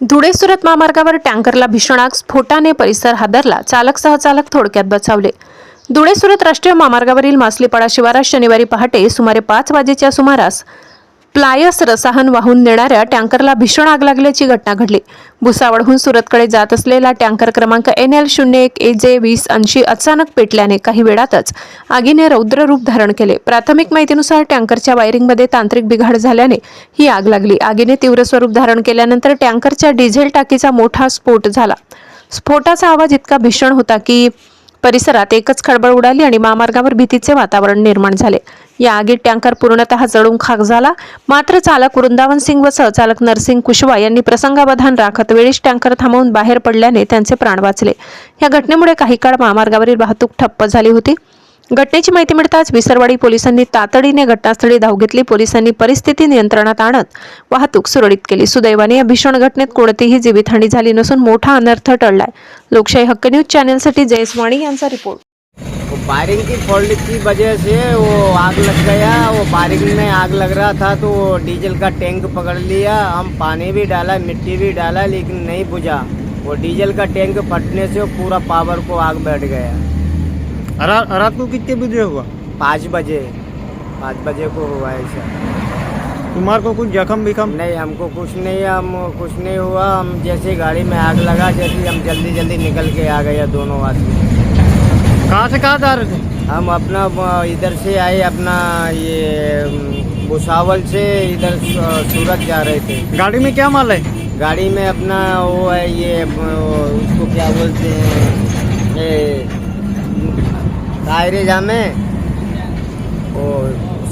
धुळे सुरत महामार्गावर टँकरला भीषण आग स्फोटाने परिसर हादरला चालक सहचालक थोडक्यात बचावले. धुळे सुरत राष्ट्रीय महामार्गावरील मासलीपाडा शिवारात शनिवारी पहाटे सुमारे पाच वाजेच्या सुमारास प्लायस रसाहन वाहून नेणाऱ्या टँकरला भीषण आग लागल्याची घटना घडली. भुसावळहून सुरतकडे जात असलेला टँकर क्रमांक एन एल शून्य एक ए जे वीस ऐंशी अचानक पेटल्याने काही वेळातच आगीने रौद्र रूप धारण केले. प्राथमिक माहितीनुसार टँकरच्या वायरिंगमध्ये तांत्रिक बिघाड झाल्याने ही आग लागली. आगीने तीव्र स्वरूप धारण केल्यानंतर टँकरच्या डिझेल टाकीचा मोठा स्फोट झाला. स्फोटाचा आवाज इतका भीषण होता की परिसरात एकच खळबळ उडाली आणि महामार्गावर भीतीचे वातावरण निर्माण झाले. या आगीत टँकर पूर्णतः जळून खाक झाला. मात्र चालक वृंदावन सिंग व सहचालक नरसिंग कुशवा यांनी प्रसंगावधान राखत वेळीच टँकर थांबवून बाहेर पडल्याने त्यांचे प्राण वाचले. या घटनेमुळे काही काळ महामार्गावरील वाहतूक ठप्प झाली होती. घटनेची माहिती मिळताच विसरवाडी पोलिसांनी तातडीने घटनास्थळी धाव घेतली. पोलिसांनी परिस्थिती नियंत्रणात आणत वाहतूक सुरळीत केली. सुदैवाने या भीषण घटनेत कोणतीही जीवितहानी झाली नसून मोठा अनर्थ टळलाय. लोकशाही हक्क न्यूज चॅनेलसाठी जयस्वाणी यांचा रिपोर्ट. वायरिंग की फॉल्ट की वजह से वो आग लग गया। वो वायरिंग में आग लग रहा था तो वो डीजल का टैंक पकड़ लिया। हम पानी भी डाला मिट्टी भी डाला लेकिन नहीं बुझा। वो डीजल का टैंक फटने से वो पूरा पावर को आग बैठ गया। रात को कितने बजे हुआ? पाँच बजे। पाँच बजे को हुआ ऐसा। तुम्हारे को कुछ जख्म विखम? नहीं हमको कुछ नहीं हम कुछ नहीं हुआ। हम जैसे गाड़ी में आग लगा जैसे हम जल्दी जल्दी निकल के आ गए दोनों आदमी। कहाँ से कहाँ जा रहे थे? हम अपना इधर से आए अपना ये भुसावल से इधर सूरत जा रहे थे। गाड़ी में क्या माल है? गाड़ी में अपना वो है ये उसको क्या बोलते हैं ये टायरे जामे। वो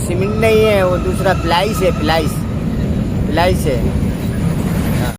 सीमेंट नहीं है वो दूसरा प्लाइस है प्लाइस। प्लाइस है।